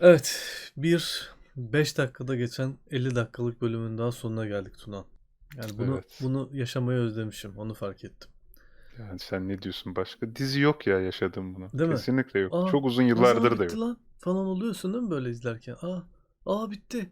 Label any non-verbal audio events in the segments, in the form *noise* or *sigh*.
Evet, bir 5 dakikada geçen 50 dakikalık bölümün daha sonuna geldik Tunan. Yani bunu Evet. bunu yaşamayı özlemişim. Onu fark ettim. Yani sen ne diyorsun başka? Dizi yok ya yaşadığım bunu. Değil mi? Kesinlikle yok. Aa, Çok uzun yıllardır da yok. lan falan oluyorsun değil mi böyle izlerken? Aa, aa bitti.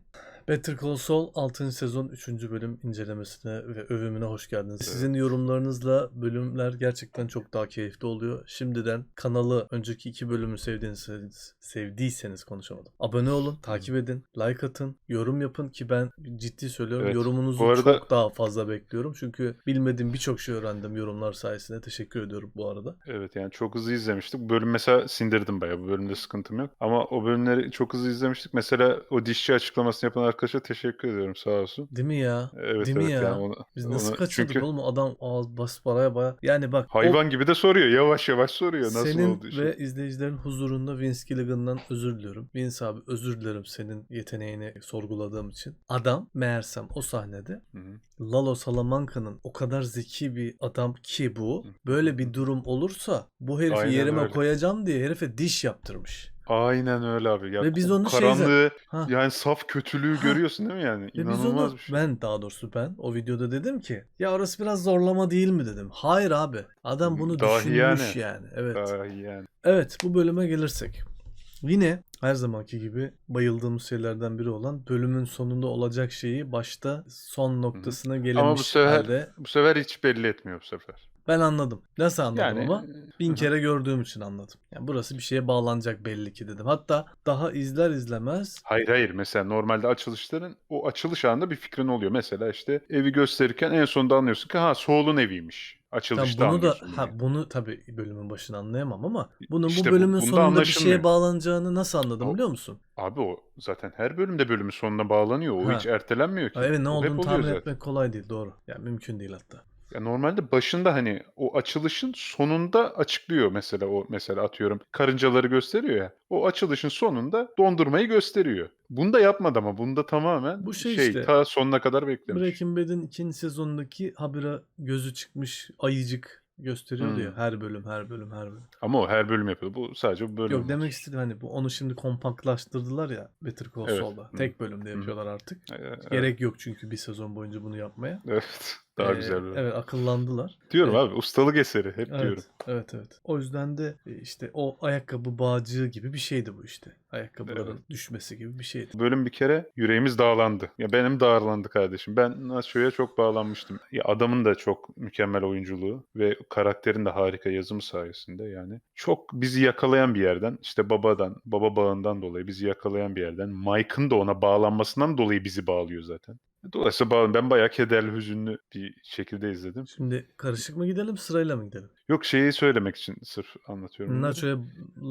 Better Call Saul 6. sezon 3. bölüm incelemesine ve övümüne hoş geldiniz. Sizin yorumlarınızla bölümler gerçekten çok daha keyifli oluyor. Şimdiden kanalı önceki iki bölümü sevdiyseniz, sevdiyseniz konuşamadım. Abone olun, takip edin, like atın, yorum yapın ki ben ciddi söylüyorum Evet. yorumunuzu Bu arada- çok daha fazla bekliyorum. Çünkü bilmediğim birçok şey öğrendim yorumlar sayesinde. Teşekkür ediyorum bu arada. Evet yani çok hızlı izlemiştik. Bu bölüm mesela sindirdim bayağı. Bu bölümde sıkıntım yok. Ama o bölümleri çok hızlı izlemiştik. Mesela o dişçi açıklamasını yapan arkadaşa teşekkür ediyorum sağ olsun. Değil mi ya? Evet Değil mi evet ya? yani onu, Biz nasıl onu- kaçırdık çünkü oğlum adam ağız bas paraya baya. Yani bak o hayvan gibi de soruyor. Yavaş yavaş soruyor. Nasıl senin oldu ve izleyicilerin huzurunda Vince Gilligan'dan özür diliyorum. Vince abi özür dilerim senin yeteneğini sorguladığım için. Adam meğersem o sahnede Hı hı. Lalo Salamanca'nın o kadar zeki bir adam ki bu. Böyle bir durum olursa bu herifi Aynen yerime öyle. koyacağım diye herife diş yaptırmış. Aynen öyle abi. Ya Ve biz onu şey karanlığı Ha. yani saf kötülüğü Ha. görüyorsun değil mi yani? Ve biz İnanılmaz onu bir şey. ben daha doğrusu ben o videoda dedim ki ya orası biraz zorlama değil mi dedim. Hayır abi. Adam bunu Dahi düşünmüş yani. yani. Evet. Daha iyi yani. Evet bu bölüme gelirsek. Yine her zamanki gibi bayıldığımız şeylerden biri olan bölümün sonunda olacak şeyi başta son noktasına gelinmiş sefer- halde Bu sefer hiç belli etmiyor bu sefer. ben anladım. Nasıl anladım Yani ama? Bin Hı hı. kere gördüğüm için anladım. Yani burası bir şeye bağlanacak belli ki dedim. Hatta daha izler izlemez Hayır hayır mesela normalde açılışların o açılış anında bir fikrin oluyor. Mesela işte evi gösterirken en sonunda anlıyorsun ki ha Soğul'un eviymiş. Açılışta bunu da ha bunu. tabii bölümün başını anlayamam ama bunun İşte bu bu- bölümün bunda sonunda bir şeye bağlanacağını nasıl anladım O- biliyor musun? Abi o zaten her bölümde bölümün sonuna bağlanıyor. O Ha. hiç ertelenmiyor ki. Evet ne olduğunu tahmin zaten. etmek kolay değil doğru. Yani mümkün değil hatta. Ya normalde başında hani o açılışın sonunda açıklıyor mesela o mesela atıyorum karıncaları gösteriyor ya. O açılışın sonunda dondurmayı gösteriyor. Bunu da yapmadı ama bunda tamamen Bu şey şey işte. ta sonuna kadar beklemiş. Breaking Bad'in ikinci sezonundaki habire gözü çıkmış ayıcık gösteriyordu Hmm. ya her bölüm her bölüm her bölüm. Ama o her bölüm yapıyor. Bu sadece bu bölüm. Yok demek istedim hani bu onu şimdi kompaktlaştırdılar ya Better Call Evet. Saul'da. Hı. Tek bölümde yapıyorlar artık. Ee. Gerek yok çünkü bir sezon boyunca bunu yapmaya. Evet. Daha Ee, güzel bir. Evet akıllandılar. Diyorum Evet. abi ustalık eseri hep diyorum. Evet, evet, evet. O yüzden de e, işte o ayakkabı bağcığı gibi bir şeydi bu işte. Ayakkabıların düşmesi gibi bir şeydi. Bölüm bir kere yüreğimiz dağlandı. Ya benim dağlandı kardeşim. Ben Nacho'ya çok bağlanmıştım. Ya adamın da çok mükemmel oyunculuğu ve karakterin de harika yazımı sayesinde yani. Çok bizi yakalayan bir yerden, işte babadan, baba bağından dolayı bizi yakalayan bir yerden, Mike'ın da ona bağlanmasından dolayı bizi bağlıyor zaten. Dolayısıyla ben bayağı kederli, hüzünlü bir şekilde izledim. Şimdi karışık mı gidelim sırayla mı gidelim? Yok şeyi söylemek için sırf anlatıyorum. bunları. Nacho'ya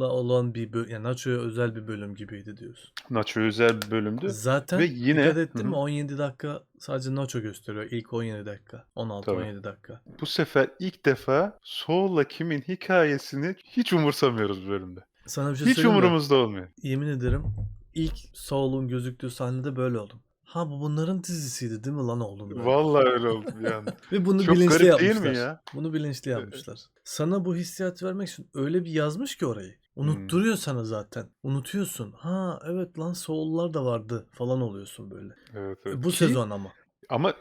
olan bir böl- yani Nacho'ya özel bir bölüm gibiydi diyorsun. Nacho özel bir bölümdü. Zaten Ve yine- dikkat ettin Hı hı. mi 17 dakika sadece Nacho gösteriyor. İlk 17 dakika. 16-17 dakika. Bu sefer ilk defa Saul'la Kim'in hikayesini hiç umursamıyoruz bu bölümde. Sana bir şey Hiç söyleyeyim mi? umurumuzda olmuyor. Yemin ederim ilk Saul'un gözüktüğü sahnede böyle oldum. Ha bu bunların dizisiydi değil mi lan oğlum? böyle? Vallahi öyle oldu bir anda. *laughs* Ve bunu Çok bilinçli garip değil yapmışlar. mi ya? Bunu bilinçli yapmışlar. Sana bu hissiyat vermek için öyle bir yazmış ki orayı. Unutturuyor sana zaten. Unutuyorsun. Ha evet lan Saul'lar da vardı falan oluyorsun böyle. Evet, evet. Bu Ki- sezon ama. Ama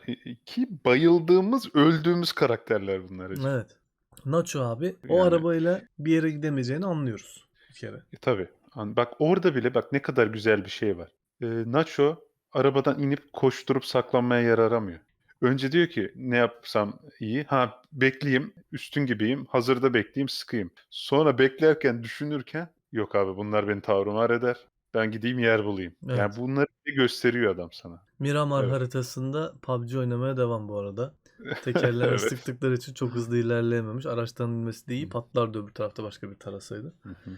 ki bayıldığımız, öldüğümüz karakterler bunlar. hacı. Evet. Nacho abi o Yani- arabayla bir yere gidemeyeceğini anlıyoruz bir kere. E, tabii. Bak orada bile bak ne kadar güzel bir şey var. E, Nacho arabadan inip koşturup saklanmaya yer aramıyor. Önce diyor ki ne yapsam iyi? Ha bekleyeyim, üstün gibiyim, hazırda bekleyeyim, sıkayım. Sonra beklerken, düşünürken yok abi bunlar beni tavrımar eder. Ben gideyim yer bulayım. Evet. Yani bunları gösteriyor adam sana. Miramar Evet. haritasında PUBG oynamaya devam bu arada. *laughs* Tekerleğe Evet. sıktıkları için çok hızlı ilerleyememiş. Araçtan inmesi de iyi. Patlardı öbür tarafta başka bir tarasaydı. Hı hı.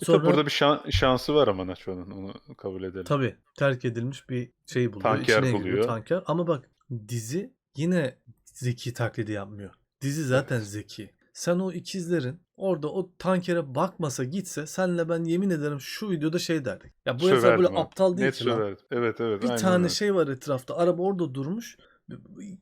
E Sonra tabii burada bir şan- şansı var ama Nacho'nun onu kabul edelim. tabii terk edilmiş bir şey buluyor. Tanker İçine giriyor buluyor. tanker. Ama bak dizi yine zeki taklidi yapmıyor. Dizi zaten zeki. Sen o ikizlerin orada o tankere bakmasa gitse senle ben yemin ederim şu videoda şey derdik. Ya bu herifler Söverdim böyle abi. aptal değil Net ki lan. söverdim. Evet evet. Bir tane öyle. şey var etrafta. Araba orada durmuş.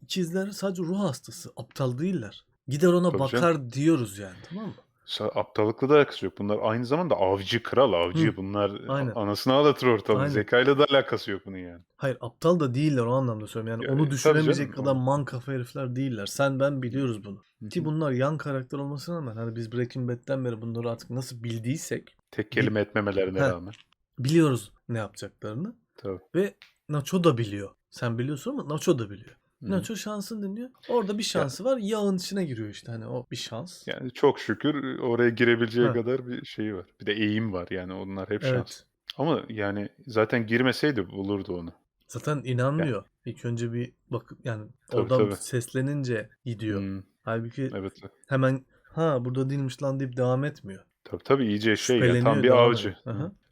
İkizler sadece ruh hastası. Aptal değiller. Gider ona Tabii bakar diyoruz yani tamam mı? Sa- Aptallıkla da alakası yok. Bunlar aynı zamanda avcı, kral avcı. Hı, Bunlar aynen. anasını ağlatır ortalığı. Aynen. Zekayla da alakası yok bunun yani. Hayır aptal da değiller o anlamda söylüyorum. Yani Ya, onu tabii düşünemeyecek canım, kadar o- man kafa herifler değiller. Sen ben biliyoruz bunu. Hı Ki hı. bunlar yan karakter olmasına rağmen hani biz Breaking Bad'den beri bunları artık nasıl bildiysek Tek kelime etmemelerine Heh. rağmen. biliyoruz ne yapacaklarını. Tabii. Ve Nacho da biliyor. Sen biliyorsun ama Nacho da biliyor. Nacho şansını deniyor. Orada bir şansı var. Yağın içine giriyor işte. Hani o bir şans. Yani çok şükür oraya girebileceği Ha. kadar bir şeyi var. Bir de eğim var yani onlar hep şans. Evet. Ama yani zaten girmeseydi bulurdu onu. Zaten inanmıyor. İlk önce bir bak yani Tabii, oradan tabii. seslenince gidiyor. Hmm, Halbuki evet. hemen ha burada değilmiş lan deyip devam etmiyor. Tabii tabii iyice şey ya tam bir avcı.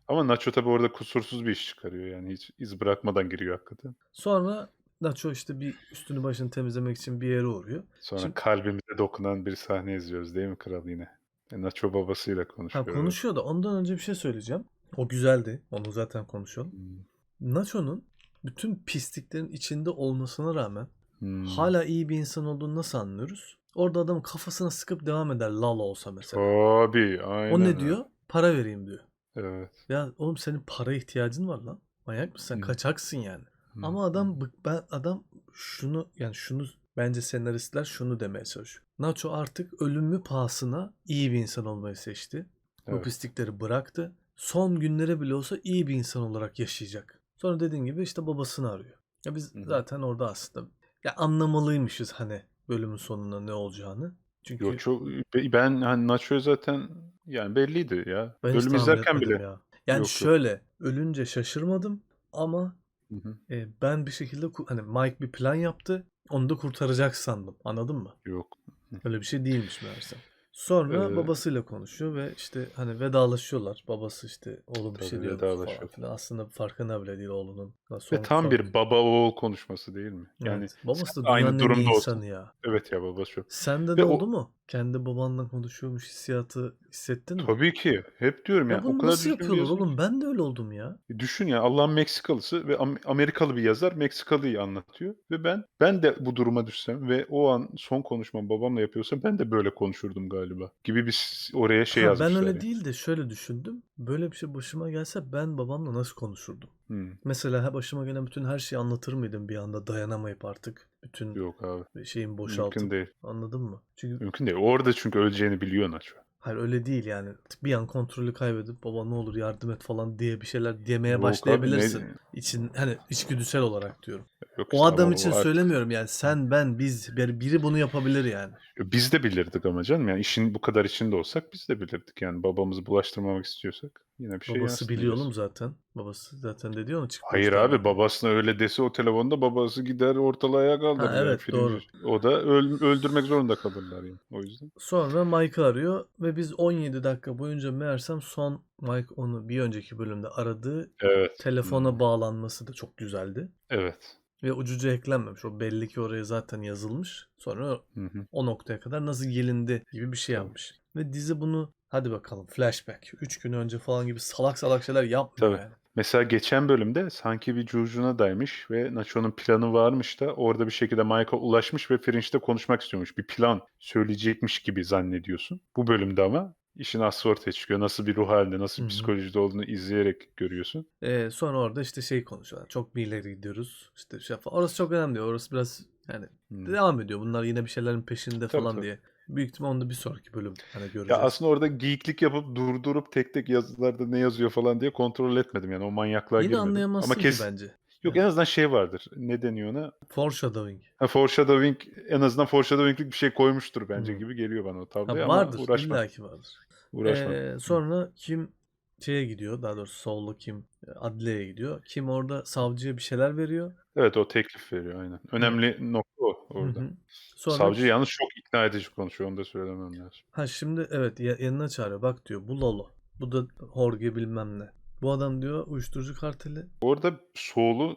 Ama Nacho tabii orada kusursuz bir iş çıkarıyor yani hiç iz bırakmadan giriyor hakikaten. Sonra Nacho işte bir üstünü başını temizlemek için bir yere uğruyor. Sonra Şimdi- kalbimize dokunan bir sahne izliyoruz değil mi kral yine? E, Nacho babasıyla konuşuyor. Ha konuşuyor da ondan önce bir şey söyleyeceğim. O güzeldi. Onu zaten konuşalım. Hmm. Nacho'nun bütün pisliklerin içinde olmasına rağmen Hmm. hala iyi bir insan olduğunu nasıl anlıyoruz? Orada adamın kafasına sıkıp devam eder Lala olsa mesela. Tabii aynen. o ne öyle. diyor? Para vereyim diyor. Evet. Ya oğlum senin para ihtiyacın var lan. Manyak mısın? Sen Hı. kaçaksın yani. Hmm. Ama adam bık ben adam şunu yani şunu bence senaristler şunu demeye çalışıyor. Nacho artık ölümü pahasına iyi bir insan olmayı seçti. Bu Evet. pislikleri bıraktı. Son günlere bile olsa iyi bir insan olarak yaşayacak. Sonra dediğin gibi işte babasını arıyor. Ya biz Hı zaten orada aslında ya anlamalıymışız hani bölümün sonunda ne olacağını. Çünkü Yo, çok, ben hani Nacho'yu zaten yani belliydi ya. ben Bölüm izlerken bile. ya. Yani Yok, yok. şöyle ölünce şaşırmadım ama Hı hı. e, ben bir şekilde hani Mike bir plan yaptı. Onu da kurtaracak sandım. Anladın mı? Yok. Öyle bir şey değilmiş meğerse. Sonra Ee, babasıyla konuşuyor ve işte hani vedalaşıyorlar. Babası işte oğlum bir şey diyor falan vedalaşıyor. filan. Aslında farkında bile değil oğlunun. Ve Son- tam bir baba oğul konuşması değil mi? Yani Evet. Babası da aynı dünyanın durumda insanı ya. evet ya babası çok. Sende Ve de o- oldu mu? Kendi babanla konuşuyormuş hissiyatı hissettin mi? Tabii ki. Hep diyorum Ya bunu o kadar nasıl düzgün bir yapıyorlar yazım oğlum? Ben de öyle oldum ya. Düşün ya Allah'ın Meksikalısı ve Am- Amerikalı bir yazar Meksikalı'yı anlatıyor. Ve ben ben de bu duruma düşsem ve o an son konuşmam babamla yapıyorsam ben de böyle konuşurdum galiba. Gibi bir s- oraya şey Ha, ben yazmışlar. öyle yani. değil de şöyle düşündüm. Böyle bir şey başıma gelse ben babamla nasıl konuşurdum? Hmm, Mesela başıma gelen bütün her şeyi anlatır mıydım bir anda dayanamayıp artık bütün Yok abi. şeyin Mümkün boşaltıp değil. anladın mı? Çünkü Mümkün değil. Orada çünkü öleceğini biliyor Nacho. hayır öyle değil yani. Bir an kontrolü kaybedip baba ne olur yardım et falan diye bir şeyler demeye Yok abi, başlayabilirsin. ne- İçin hani içgüdüsel olarak diyorum. Yok O adam için artık- söylemiyorum yani sen ben biz bir- biri bunu yapabilir yani. Biz de bilirdik ama canım yani işin bu kadar içinde olsak biz de bilirdik yani babamızı bulaştırmamak istiyorsak yine bir şey Babası biliyor oğlum zaten. Babası zaten dedi onu çıktı. Hayır işte abi yani. babasına öyle dese o telefonda babası gider ortalığı ayağa kaldırır. Ha, yani evet, film doğru. O da öl- öldürmek zorunda kalırlar yani o yüzden. Sonra Mike'ı arıyor ve biz 17 dakika boyunca meğersem son Mike onu bir önceki bölümde aradığı Evet. telefona Hmm. bağlanması da çok güzeldi. Evet. Ve ucuca eklenmemiş. O belli ki oraya zaten yazılmış. Sonra Hı hı. o noktaya kadar nasıl gelindi gibi bir şey yapmış. Ve dizi bunu hadi bakalım flashback. 3 gün önce falan gibi salak salak şeyler yapmıyor Tabii. yani. Mesela geçen bölümde sanki bir curcuna daymış ve Nacho'nun planı varmış da orada bir şekilde Mike'a ulaşmış ve Fringe'de konuşmak istiyormuş. Bir plan söyleyecekmiş gibi zannediyorsun. Bu bölümde ama işin aslı ortaya çıkıyor. Nasıl bir ruh halinde, nasıl bir psikolojide olduğunu izleyerek görüyorsun. Ee, sonra orada işte şey konuşuyorlar. Çok bir ileri gidiyoruz. İşte şey falan. Orası çok önemli. Orası biraz yani Hmm. devam ediyor. Bunlar yine bir şeylerin peşinde Tabii, falan tabii. diye. Büyük ihtimal onu da bir sonraki bölüm hani Ya göreceğiz. aslında orada geyiklik yapıp durdurup tek tek yazılarda ne yazıyor falan diye kontrol etmedim yani o manyaklığa Yine girmedim. anlayamazsın Ama kes bence. Yok en azından şey vardır. Ne deniyor ona? Foreshadowing. Ha, foreshadowing en azından foreshadowing'lik bir şey koymuştur bence Hı. gibi geliyor bana o Ha, tabloya ama vardır. uğraşmam. illaki vardır. Uğraşmam. Ee, sonra Kim şeye gidiyor. Daha doğrusu Saul'la Kim e, adliyeye gidiyor. Kim orada savcıya bir şeyler veriyor. Evet o teklif veriyor aynen. Önemli nokta o Hı orada. hı. Sonra Savcı yalnız çok ikna edici konuşuyor onu da söylemem lazım. ha şimdi evet ya- yanına çağırıyor. Bak diyor bu Lolo. Bu da Jorge bilmem ne. Bu adam diyor uyuşturucu karteli. Orada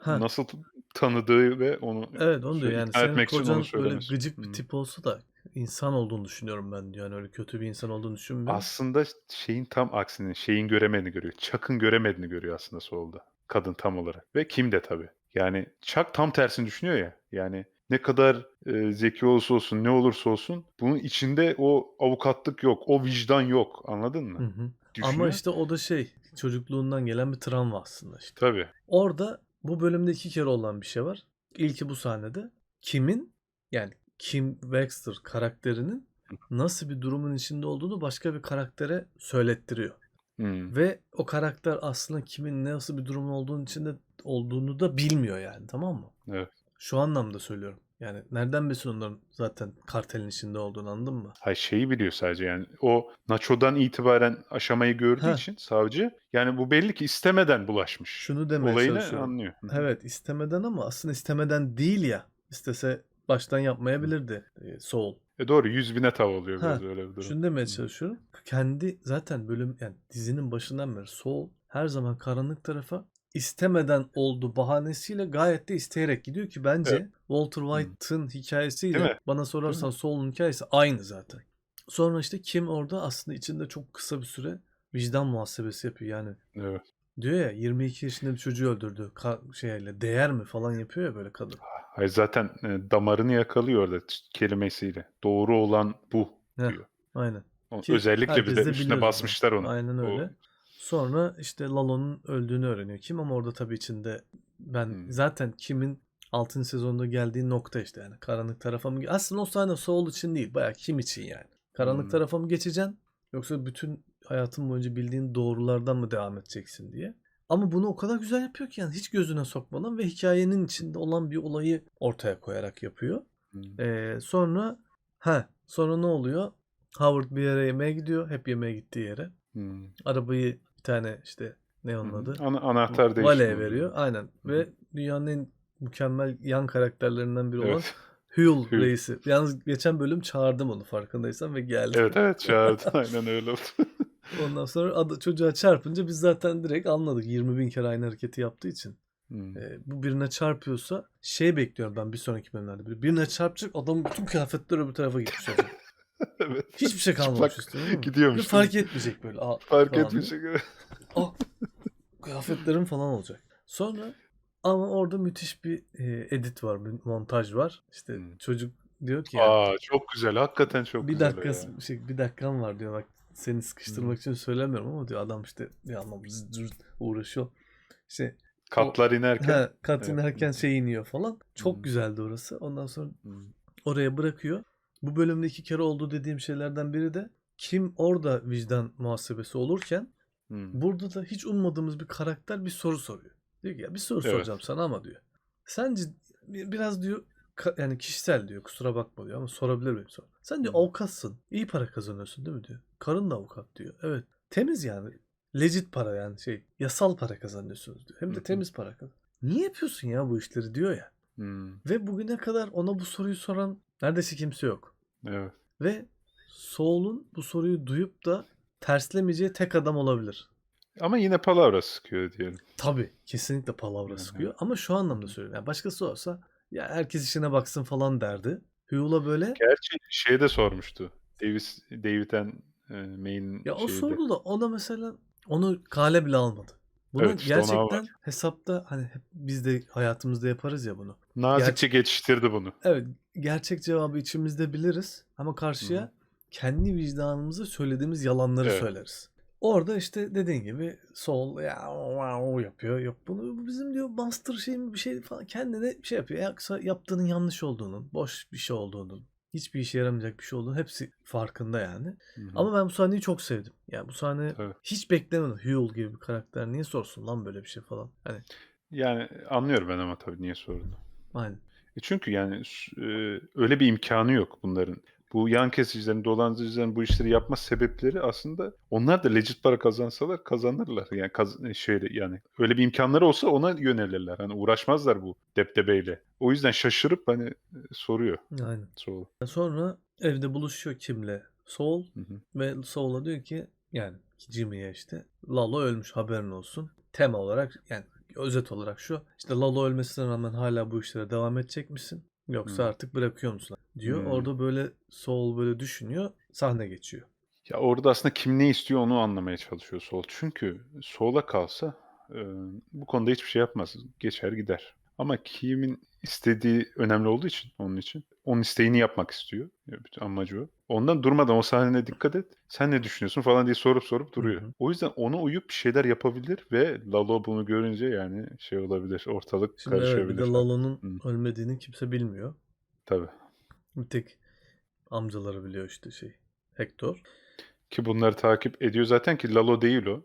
Ha. nasıl tanıdığı ve onu Evet onu diyor yani senin kocan söylemesi. gıcık bir tip olsa da insan olduğunu düşünüyorum ben diyor. Yani öyle kötü bir insan olduğunu düşünmüyorum. Aslında şeyin tam aksini, şeyin göremediğini görüyor. Chuck'ın göremediğini görüyor aslında Saul'da. Kadın tam olarak. Ve Kim de tabii. Yani Chuck tam tersini düşünüyor ya. Yani ne kadar e, zeki olursa olsun, ne olursa olsun bunun içinde o avukatlık yok, o vicdan yok. Anladın mı? Hı hı. Düşünüyor. Ama işte o da şey çocukluğundan gelen bir travma aslında işte. Tabii. Orada bu bölümde iki kere olan bir şey var. İlki bu sahnede. Kim'in yani Kim Baxter karakterinin nasıl bir durumun içinde olduğunu başka bir karaktere söylettiriyor. Hmm. Ve o karakter aslında kimin nasıl bir durumun olduğunu içinde olduğunu da bilmiyor yani tamam mı? Evet. Şu anlamda söylüyorum. Yani nereden bilsin onların zaten kartelin içinde olduğunu anladın mı? Hayır şeyi biliyor sadece yani. O Nacho'dan itibaren aşamayı gördüğü Heh. için savcı yani bu belli ki istemeden bulaşmış. Şunu demeye Olayını çalışıyorum. anlıyor. Evet istemeden ama aslında istemeden değil ya. İstese baştan yapmayabilirdi e, Soul. E doğru 100 bine tav oluyor Ha, biraz öyle bir durum. Şunu demeye çalışıyorum. Kendi zaten bölüm yani dizinin başından beri Soul her zaman karanlık tarafa istemeden oldu bahanesiyle gayet de isteyerek gidiyor ki bence Evet. Walter White'ın Değil hikayesiyle bana sorarsan Soul'un hikayesi aynı zaten. Sonra işte Kim orada aslında içinde çok kısa bir süre vicdan muhasebesi yapıyor. Yani Evet. diyor ya 22 yaşında bir çocuğu öldürdü ka- şeyle değer mi falan yapıyor ya böyle kadın. Hayır zaten e, damarını yakalıyor orada kelimesiyle. Doğru olan bu Heh, diyor. aynen. O- Ki Özellikle bir de üstüne basmışlar onu. Aynen O- öyle. Sonra işte Lalo'nun öldüğünü öğreniyor Kim ama orada tabii içinde ben Hmm. zaten Kim'in 6. sezonda geldiği nokta işte yani karanlık tarafa mı aslında o sahne Soul için değil bayağı Kim için yani. Karanlık Hmm. tarafa mı geçeceksin yoksa bütün hayatın boyunca bildiğin doğrulardan mı devam edeceksin diye. Ama bunu o kadar güzel yapıyor ki yani hiç gözüne sokmadan ve hikayenin içinde olan bir olayı ortaya koyarak yapıyor. Hmm. Ee, sonra ha sonra ne oluyor? Howard bir yere yemeğe gidiyor. Hep yemeğe gittiği yere. Hmm. Arabayı bir tane işte ne onun adı? Ana- anahtar değişimi. Vale'ye oluyor. veriyor. Aynen. Ve dünyanın en mükemmel yan karakterlerinden biri olan Evet. *laughs* Huel Huel. reisi. Yalnız geçen bölüm çağırdım onu farkındaysan ve geldi. evet evet çağırdı. *laughs* Aynen öyle oldu. Ondan sonra adı, çocuğa çarpınca biz zaten direkt anladık. 20 bin kere aynı hareketi yaptığı için. Hmm. Ee, bu birine çarpıyorsa şey bekliyorum ben bir sonraki bölümlerde. Bir- Birine çarpacak adamın bütün kıyafetleri öbür tarafa gitmiş olacak. *laughs* *laughs* evet. Hiçbir şey kalmamış mi? gidiyormuş. Bir fark etmeyecek böyle. Aa, Fark falan etmeyecek. Aa, *laughs* kıyafetlerim falan olacak. Sonra ama orada müthiş bir e, edit var, bir montaj var. İşte Hmm. çocuk diyor ki yani, Aa çok güzel. Hakikaten çok bir güzel. o dakika ya. şey, bir dakikam var diyor bak seni sıkıştırmak Hmm. için söylemiyorum ama diyor adam işte bir zıt uğraşıyor. İşte Katlar inerken. he, kat Evet. inerken şey iniyor falan. Çok Hmm. güzeldi orası. Ondan sonra Hmm. oraya bırakıyor. Bu bölümde iki kere oldu dediğim şeylerden biri de kim orada vicdan muhasebesi olurken Hmm. burada da hiç ummadığımız bir karakter bir soru soruyor. Diyor ki ya bir soru Evet. soracağım sana ama diyor. Sence bir- biraz diyor yani kişisel diyor kusura bakma diyor ama sorabilir miyim sonra. Sen diyor Hı. avukatsın. iyi para kazanıyorsun değil mi diyor. Karın da avukat diyor. Evet. Temiz yani. Legit para yani şey yasal para kazanıyorsunuz diyor. Hem de temiz para kazan. Niye yapıyorsun ya bu işleri diyor ya. Hmm. Ve bugüne kadar ona bu soruyu soran neredeyse kimse yok. Evet. Ve Saul'un bu soruyu duyup da terslemeyeceği tek adam olabilir. Ama yine palavra sıkıyor diyelim. Tabii kesinlikle palavra Yani. sıkıyor ama şu anlamda söylüyorum. Yani başkası olsa ya herkes işine baksın falan derdi. Hugh'la böyle Gerçi şey de sormuştu. Davis, David'en e, main ya o şeyde. sordu da o da mesela onu kale bile almadı. Bunu Evet, işte ona gerçekten var. hesapta hani hep biz de hayatımızda yaparız ya bunu. Nazikçe geçiştirdi bunu. Evet gerçek cevabı içimizde biliriz ama karşıya Hı hı. kendi vicdanımıza söylediğimiz yalanları Evet. söyleriz. Orada işte dediğin gibi sol ya wow yapıyor. Yok bunu bu bizim diyor master şey mi bir şey falan kendine şey yapıyor. Yoksa yaptığının yanlış olduğunun, boş bir şey olduğunun, hiçbir işe yaramayacak bir şey olduğunu hepsi farkında yani. Hı hı. Ama ben bu sahneyi çok sevdim. Yani bu sahne Tabii. hiç beklemedim. Huel gibi bir karakter niye sorsun lan böyle bir şey falan. Hani Yani anlıyorum ben ama tabii niye sorunu. aynen. E çünkü yani e, öyle bir imkanı yok bunların. Bu yan kesicilerin, dolandırıcıların bu işleri yapma sebepleri aslında onlar da legit para kazansalar kazanırlar. Yani kaz e, şeyle yani öyle bir imkanları olsa ona yönelirler. Hani uğraşmazlar bu deptebeyle. O yüzden şaşırıp hani e, soruyor Aynen. Soul. Sonra evde buluşuyor Kim'le. Hı hı. Ve Saul'a diyor ki yani Jimmy'ye işte Lalo ölmüş haberin olsun. Tema olarak yani özet olarak şu. işte Lalo ölmesine rağmen hala bu işlere devam edecek misin? Yoksa Hı. artık bırakıyor musun? Diyor. Hı. Orada böyle Saul böyle düşünüyor. Sahne geçiyor. Ya orada aslında kim ne istiyor onu anlamaya çalışıyor Soul. Çünkü Soul'a kalsa e, bu konuda hiçbir şey yapmaz. Geçer gider. Ama kimin istediği önemli olduğu için onun için. Onun isteğini yapmak istiyor. Bütün amacı o. Ondan durmadan o sahnene dikkat et. Sen ne düşünüyorsun falan diye sorup sorup duruyor. hı. O yüzden ona uyup bir şeyler yapabilir ve Lalo bunu görünce yani şey olabilir. Ortalık Şimdi evet bir karışabilir. de Lalo'nun Hı. ölmediğini kimse bilmiyor. Tabii. Bir tek amcaları biliyor işte şey. Hector. Ki bunları takip ediyor zaten ki Lalo değil o.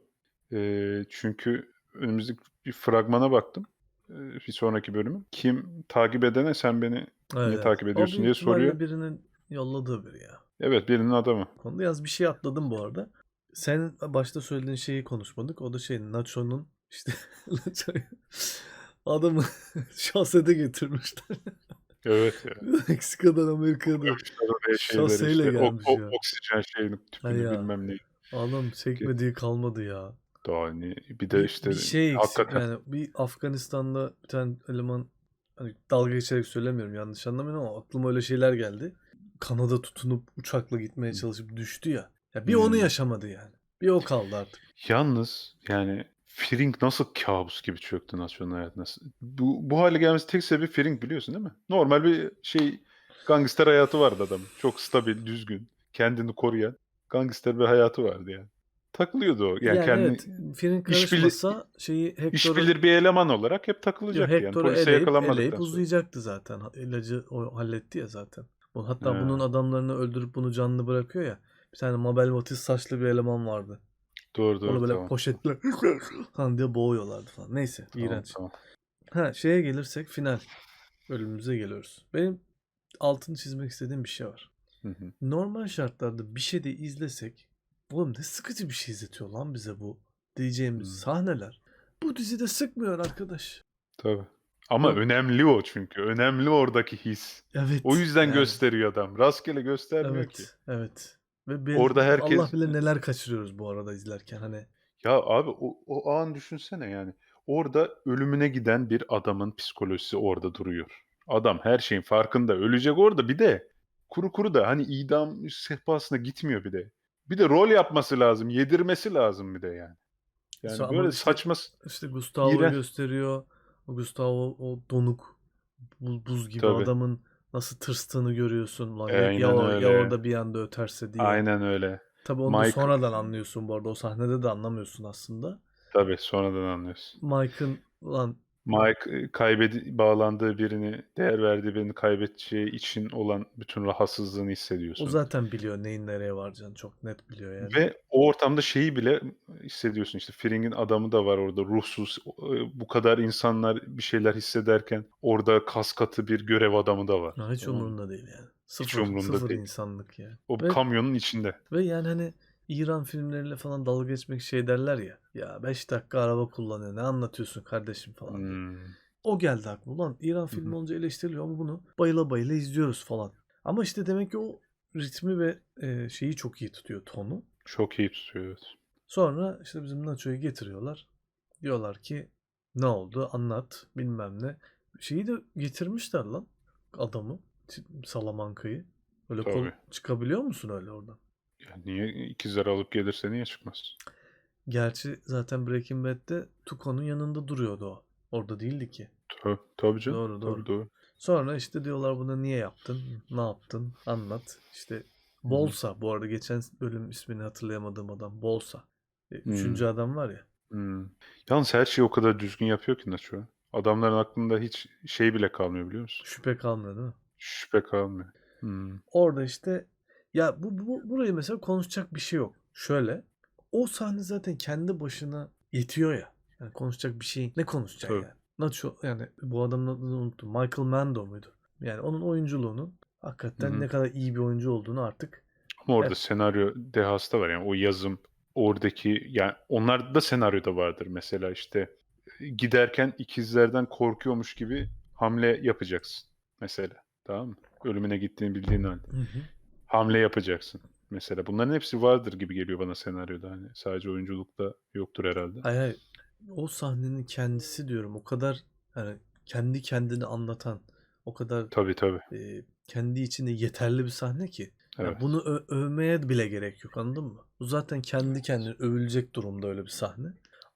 Ee, çünkü önümüzdeki bir fragmana baktım. Ee, bir sonraki bölümü. Kim takip edene sen beni Evet, evet. takip O ediyorsun diye soruyor. birinin yolladığı biri ya. evet birinin adamı. Konuda yaz bir şey atladım bu arada. Sen başta söylediğin şeyi konuşmadık. O da şey Nacho'nun işte *laughs* adamı *laughs* şahsede getirmişler. Evet ya. *laughs* Meksika'dan Amerika'da. Şaseyle işte. O, gelmiş o- ya. oksijen şeyini, tüpünü bilmem ne. Adam çekmediği kalmadı ya. Daha hani bir de işte bir şey eksik hakikaten yani bir Afganistan'da bir tane eleman hani dalga geçerek söylemiyorum yanlış anlamayın ama aklıma öyle şeyler geldi. Kanada tutunup uçakla gitmeye çalışıp düştü ya. Ya bir onu Hmm. yaşamadı yani. Bir o kaldı artık. Yalnız yani Fring nasıl kabus gibi çöktü nasyonun hayatına. Bu, bu hale gelmesi tek sebebi Fring biliyorsun değil mi? Normal bir şey gangster hayatı vardı adamın. Çok stabil, düzgün, kendini koruyan gangster bir hayatı vardı yani. Takılıyordu o. Yani, Yani, kendi evet Firin iş karışmasa şeyi iş Hector'u bilir bir eleman olarak hep Yok, takılacaktı yani. Polise eleyip, yakalanmadıktan eleyip uzayacaktı zaten. İlacı o halletti ya zaten. Hatta Ha. bunun adamlarını öldürüp bunu canlı bırakıyor ya. Bir tane Mabel Matiz saçlı bir eleman vardı. Doğru doğru Onu böyle tamam. poşetle *laughs* falan diye boğuyorlardı falan. Neyse Tamam, iğrenç. tamam. Ha şeye gelirsek final bölümümüze geliyoruz. Benim altını çizmek istediğim bir şey var. Hı hı. Normal şartlarda bir şey de izlesek oğlum ne sıkıcı bir şey izletiyor lan bize bu diyeceğimiz Hmm. sahneler. Bu dizide sıkmıyor arkadaş. Tabii. Ama Yok. önemli o çünkü. Önemli oradaki his. Evet. O yüzden yani. gösteriyor adam. Rastgele göstermiyor Evet. ki. Evet. Ve ben, Orada herkes- Allah bilir neler kaçırıyoruz bu arada izlerken hani. Ya abi o, o an düşünsene yani. Orada ölümüne giden bir adamın psikolojisi orada duruyor. Adam her şeyin farkında. Ölecek orada bir de kuru kuru da hani idam sehpasına gitmiyor bir de. Bir de rol yapması lazım. Yedirmesi lazım bir de yani. Yani Ama böyle işte- saçma İşte Gustavo'yu İğrenç. gösteriyor. O Gustavo o donuk buz, buz gibi Tabii. adamın nasıl tırstığını görüyorsun. Lan Aynen ya, o- ya öyle. orada bir anda öterse diye. aynen öyle. Tabii onu Mike- sonradan anlıyorsun bu arada. O sahnede de anlamıyorsun aslında. Tabii sonradan anlıyorsun. Mike'ın lan Mike e, kaybedi bağlandığı birini, değer verdiği birini kaybedeceği için olan bütün rahatsızlığını hissediyorsun. o zaten biliyor neyin nereye varacağını çok net biliyor yani. Ve o ortamda şeyi bile hissediyorsun işte Fring'in adamı da var orada ruhsuz e, bu kadar insanlar bir şeyler hissederken orada kas katı bir görev adamı da var. Ha, hiç umurunda değil yani. Sıfır, umurunda sıfır değil. insanlık yani. O Ve- kamyonun içinde. Ve yani hani İran filmleriyle falan dalga geçmek şey derler ya. Ya 5 dakika araba kullanıyor. Ne anlatıyorsun kardeşim falan. Hmm. O geldi aklıma. Ulan İran filmi olunca eleştiriliyor ama bunu bayıla bayıla izliyoruz falan. Ama işte demek ki o ritmi ve e, şeyi çok iyi tutuyor tonu. Çok iyi tutuyor. evet. Sonra işte bizim Nacho'yu getiriyorlar. Diyorlar ki ne oldu anlat bilmem ne. Şeyi de getirmişler lan adamı. Salamanka'yı. Öyle kol çıkabiliyor musun öyle oradan? Ya niye ikizler alıp gelirse niye çıkmaz? Gerçi zaten Breaking Bad'de Tuco'nun yanında duruyordu o. Orada değildi ki. Tabii, tabii canım. Doğru, Tabii, doğru. doğru. Sonra işte diyorlar buna niye yaptın? Ne yaptın? Anlat. İşte Bolsa. Bu arada geçen bölüm ismini hatırlayamadığım adam. Bolsa. E, Üçüncü adam var ya. Hmm. Yalnız her şeyi o kadar düzgün yapıyor ki Nacho. Adamların aklında hiç şey bile kalmıyor biliyor musun? Şüphe kalmıyor değil mi? Şüphe kalmıyor. Hmm. Orada işte ya bu, bu burayı mesela konuşacak bir şey yok. Şöyle o sahne zaten kendi başına yetiyor ya. Yani konuşacak bir şey ne konuşacak Tabii. yani? Nacho yani bu adamın adını unuttum. Michael Mando muydu? Yani onun oyunculuğunun hakikaten Hı hı. ne kadar iyi bir oyuncu olduğunu artık Ama orada Evet. senaryo dehası da var yani o yazım oradaki yani onlarda da senaryoda vardır mesela işte giderken ikizlerden korkuyormuş gibi hamle yapacaksın mesela tamam mı? Ölümüne gittiğini bildiğin halde. Hamle yapacaksın mesela. Bunların hepsi vardır gibi geliyor bana senaryoda hani sadece oyunculukta yoktur herhalde. Hayır hayır. O sahnenin kendisi diyorum o kadar hani kendi kendini anlatan o kadar Tabii tabii. e, kendi içinde yeterli bir sahne ki. Yani Evet. bunu ö- övmeye bile gerek yok anladın mı? Bu zaten kendi kendine övülecek durumda öyle bir sahne.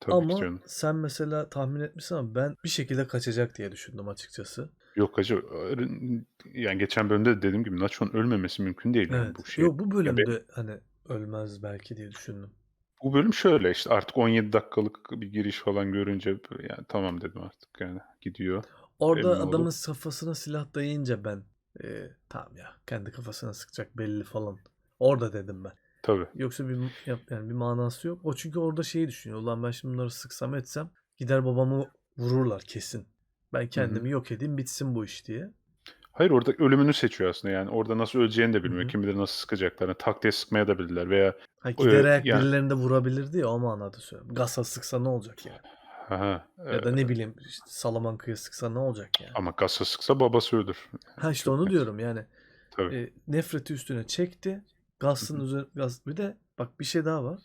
Tabii Ama ki canım. sen mesela tahmin etmişsin ama ben bir şekilde kaçacak diye düşündüm açıkçası. Yok hacı yani geçen bölümde de dediğim gibi Nacho'nun ölmemesi mümkün değil yani Evet. bu şey. Yok bu Ya be- bölümde hani ölmez belki diye düşündüm. bu bölüm şöyle işte artık 17 dakikalık bir giriş falan görünce yani tamam dedim artık yani gidiyor. Orada Emin adamın olup kafasına silah dayayınca ben e, tamam ya kendi kafasına sıkacak belli falan. Orada dedim ben. Tabii. Yoksa bir yani bir manası yok. O çünkü orada şeyi düşünüyor. Ulan ben şimdi bunları sıksam etsem gider babamı vururlar kesin. Ben kendimi yok edeyim bitsin bu iş diye. Hayır orada ölümünü seçiyor aslında yani orada nasıl öleceğini de bilmiyor. hı. Kim bilir nasıl sıkacaklarını tak diye sıkmaya da bilirler veya Ha e, gider ayak yani birilerini de vurabilirdi ya o manada söylüyorum. Gasa sıksa ne olacak yani? aha, Ya da e, ne bileyim işte Salamanka'ya sıksa ne olacak yani? ama gasa sıksa babası ölür. Ha işte Çok onu net. diyorum yani. Tabii. E, nefreti üstüne çekti. Hı. üzerine Gaz bir de bak bir şey daha var.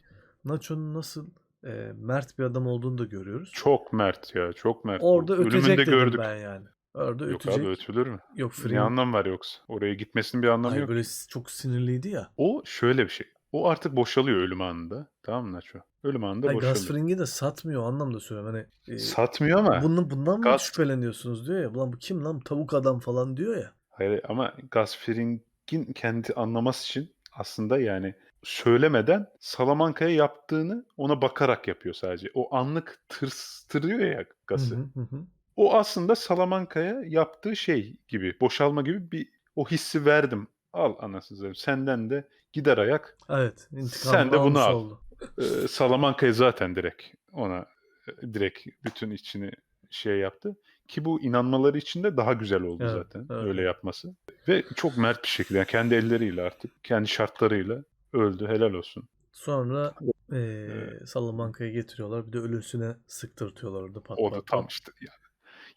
Nacho'nun nasıl e, mert bir adam olduğunu da görüyoruz. Çok mert ya çok mert. Orada Ölümünü ötecek de dedim gördük. ben yani. Orada Yok abi ötecek. ötülür mü? Yok Ne Fring anlam var yoksa? Oraya gitmesinin bir anlamı hayır yok böyle çok sinirliydi ya. O şöyle bir şey. O artık boşalıyor ölüm anında. Tamam mı Nacho? Ölüm anında Hayır boşalıyor. Fring'i de satmıyor anlamda söylüyorum. Hani e, Satmıyor ama bunun, bundan mı Gaz şüpheleniyorsunuz diyor ya. Ulan bu kim lan tavuk adam falan diyor ya. hayır ama Gaz Fring'in kendi anlaması için aslında yani söylemeden Salamanka'ya yaptığını ona bakarak yapıyor sadece. O anlık tırstırıyor ya Gaz'ı. hı hı. hı. O aslında Salamanka'ya yaptığı şey gibi, boşalma gibi bir o hissi verdim. Al anasını. Senden de gider ayak. Evet Sen de bunu al. oldu. Ee, Salamanka'ya zaten direkt ona e, direkt bütün içini şey yaptı. Ki bu inanmaları için de daha güzel oldu Evet, zaten evet, öyle evet. yapması. Ve çok mert bir şekilde yani kendi elleriyle artık kendi şartlarıyla öldü. Helal olsun. Sonra Ee, eee Salamanka'ya getiriyorlar. Bir de ölüsüne sıktırtıyorlar orada pat o da tam işte ya.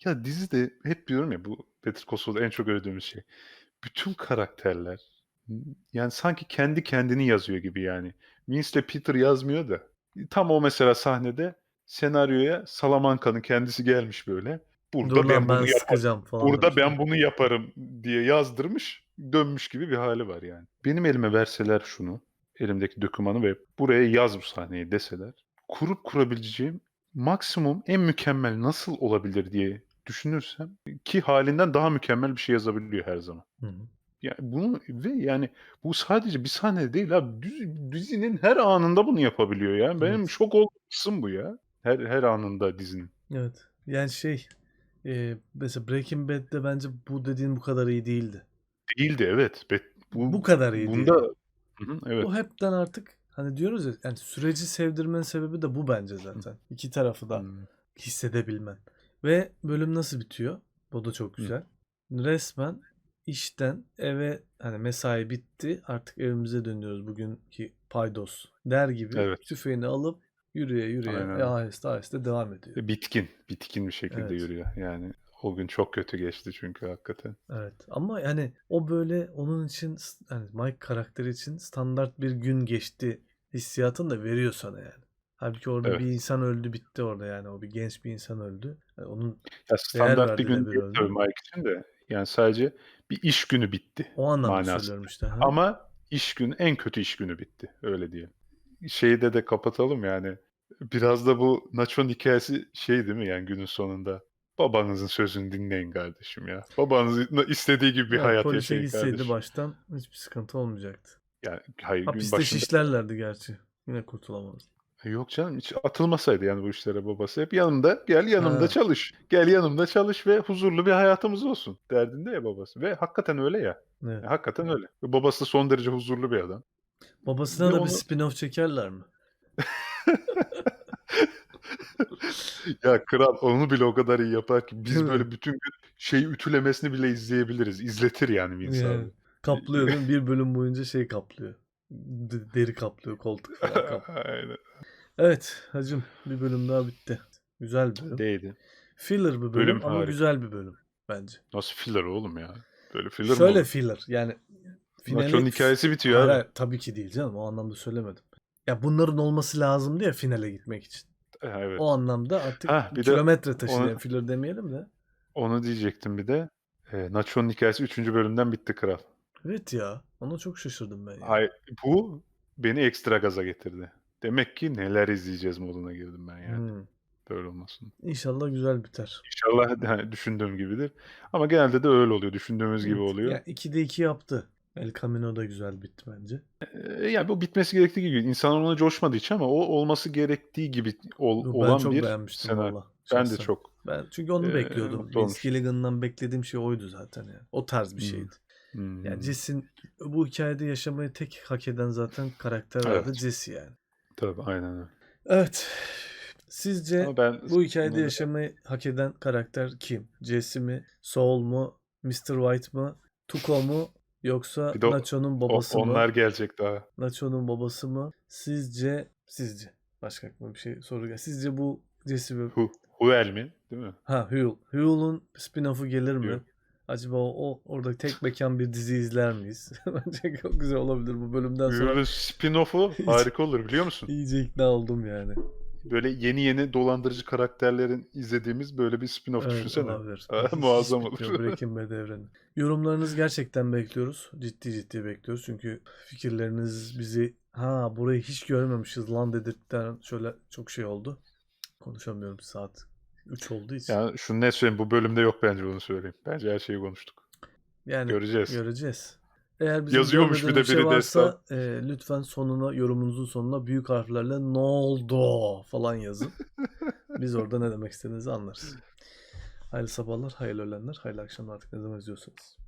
Ya dizide hep diyorum ya bu Better Call Saul'da en çok övdüğümüz şey. Bütün karakterler yani sanki kendi kendini yazıyor gibi yani. Vince ile Peter yazmıyor da. Tam o mesela sahnede senaryoya Salamanka'nın kendisi gelmiş böyle. Dur Burada ben lan ben bunu yaparım. falan Burada demiş ben bunu yaparım diye yazdırmış. Dönmüş gibi bir hali var yani. Benim elime verseler şunu, elimdeki dokümanı ve buraya yaz bu sahneyi deseler, kurup kurabileceğim maksimum en mükemmel nasıl olabilir diye düşünürsem ki halinden daha mükemmel bir şey yazabiliyor her zaman. Hı hı. Yani bunu ve yani bu sadece bir sahne değil abi. Dizi- Dizinin her anında bunu yapabiliyor ya. Benim Evet. şok olduğum kısım bu ya. Her her anında dizinin. Evet. Yani şey eee, mesela Breaking Bad'de bence bu dediğin bu kadar iyi değildi. Değildi evet. Bu bu kadar iyi bunda değildi. Hı hı, evet. Bu hepten artık hani diyoruz ya yani süreci sevdirmenin sebebi de bu bence Hı. zaten. İki tarafı da Hmm. hissedebilmen. Ve bölüm nasıl bitiyor? Bu da çok Hı. güzel. Resmen işten eve hani mesai bitti artık evimize dönüyoruz bugünkü paydos der gibi Evet. tüfeğini alıp yürüye yürüye Aynen e, aheste aheste devam ediyor. Bitkin. Bitkin bir şekilde Evet. yürüyor. Yani o gün çok kötü geçti çünkü hakikaten. Evet ama yani o böyle onun için hani Mike karakteri için standart bir gün geçti hissiyatını da veriyor sana yani. Halbuki orada Evet. bir insan öldü bitti orada yani o bir genç bir insan öldü. Yani onun Ya standart bir gün değil tabii Mike için de. Yani sadece bir iş günü bitti O anlamda manasında. söylüyorum işte. Ha? Ama iş günü en kötü iş günü bitti. Öyle diyelim. Şeyde de kapatalım yani. Biraz da bu Nacho'nun hikayesi şey değil mi yani günün sonunda. Babanızın sözünü dinleyin kardeşim ya. Babanızın istediği gibi bir Evet, hayat polise yaşayın gitseydi kardeşim. baştan hiçbir sıkıntı olmayacaktı. Yani hayır gün Hapiste başında şişlerlerdi gerçi. Yine kurtulamazdı. Yok canım hiç atılmasaydı yani bu işlere babası. Hep yanımda gel yanımda Ha. çalış. Gel yanımda çalış ve huzurlu bir hayatımız olsun derdinde ya babası. Ve hakikaten öyle ya. Evet. Ya hakikaten öyle. Babası son derece huzurlu bir adam. Babasına Ve da bir onu spin-off çekerler mi? *laughs* ya kral onu bile o kadar iyi yapar ki biz mi? böyle bütün gün şeyi ütülemesini bile izleyebiliriz. İzletir yani Vince Yani abi. kaplıyor değil mi? Bir bölüm boyunca şey kaplıyor. D- deri kaplıyor, koltuk falan *laughs* kaplıyor. Aynen. Evet hacım bir bölüm daha bitti. Güzel bir bölüm. Değdi. Filler bir bölüm, Bölüm ama harika. güzel bir bölüm bence. Nasıl filler oğlum ya? Böyle filler mi Şöyle olur? filler yani Nacho'nun hikayesi bitiyor Hayır, abi. tabii ki değil canım o anlamda söylemedim. Ya bunların olması lazımdı ya finale gitmek için. Ha, evet. O anlamda artık Hah, bir de kilometre taşıyan onu- filler demeyelim de. Onu diyecektim bir de. E, Nacho'nun hikayesi 3. bölümden bitti kral. Evet ya ona çok şaşırdım ben ya. Hay, bu beni ekstra gaza getirdi. demek ki neler izleyeceğiz moduna girdim ben yani. Hmm. Böyle olmasın. İnşallah güzel biter. İnşallah hani düşündüğüm gibidir. Ama genelde de öyle oluyor. Düşündüğümüz gibi Evet, oluyor. Ya 2'de 2 yaptı. El Camino da güzel bitti bence. Ee, yani bu bitmesi gerektiği gibi. İnsanlar ona coşmadığı için ama o olması gerektiği gibi ol- Ben olan çok bir beğenmiştim senaryo. valla. Ben de çok. Ben çünkü onu Ee, bekliyordum. Vince. Gilligan'dan beklediğim şey oydu zaten yani. O tarz bir Hmm. şeydi. Hmm. Yani Jesse'in bu hikayede yaşamayı tek hak eden zaten karakter Evet. vardı Jesse yani. Tabii aynen öyle. Evet. Sizce Ama ben bu hikayede bunu- yaşamayı hak eden karakter kim? Jesse mi? Saul mu? Mr. White mı? Tuco mu? Yoksa Bir de o- Nacho'nun o- babası mı? onlar gelecek daha. Nacho'nun babası mı? Sizce sizce başka aklıma bir şey soru gel. Sizce bu Jesse ve Hu Huel mi? Değil mi? ha Huel. Huel'un spin-off'u gelir mi? Huel. Acaba o, o orada tek mekan bir dizi izler miyiz? *laughs* Bence çok güzel olabilir bu bölümden sonra. Huel'in spin-off'u harika olur biliyor musun? *laughs* İyice ikna oldum yani. Böyle yeni yeni dolandırıcı karakterlerin izlediğimiz böyle bir spin-off Evet, düşünsene. olabilir. *laughs* Ha, muazzam olur. Breaking Bad evreni. Yorumlarınızı gerçekten bekliyoruz. Ciddi ciddi bekliyoruz. Çünkü fikirleriniz bizi ha burayı hiç görmemişiz lan dedirtten şöyle çok şey oldu. Konuşamıyorum saat 3 olduğu için. Yani şunu ne söyleyeyim bu bölümde yok bence bunu söyleyeyim. Bence her şeyi konuştuk. yani Göreceğiz. göreceğiz. Eğer bizim Yazıyormuş bir de şey biri varsa e, lütfen sonuna yorumunuzun sonuna büyük harflerle ne oldu falan yazın. *laughs* Biz orada ne demek istediğinizi anlarız. Hayırlı sabahlar, hayırlı öğlenler, hayırlı akşamlar artık ne zaman izliyorsanız.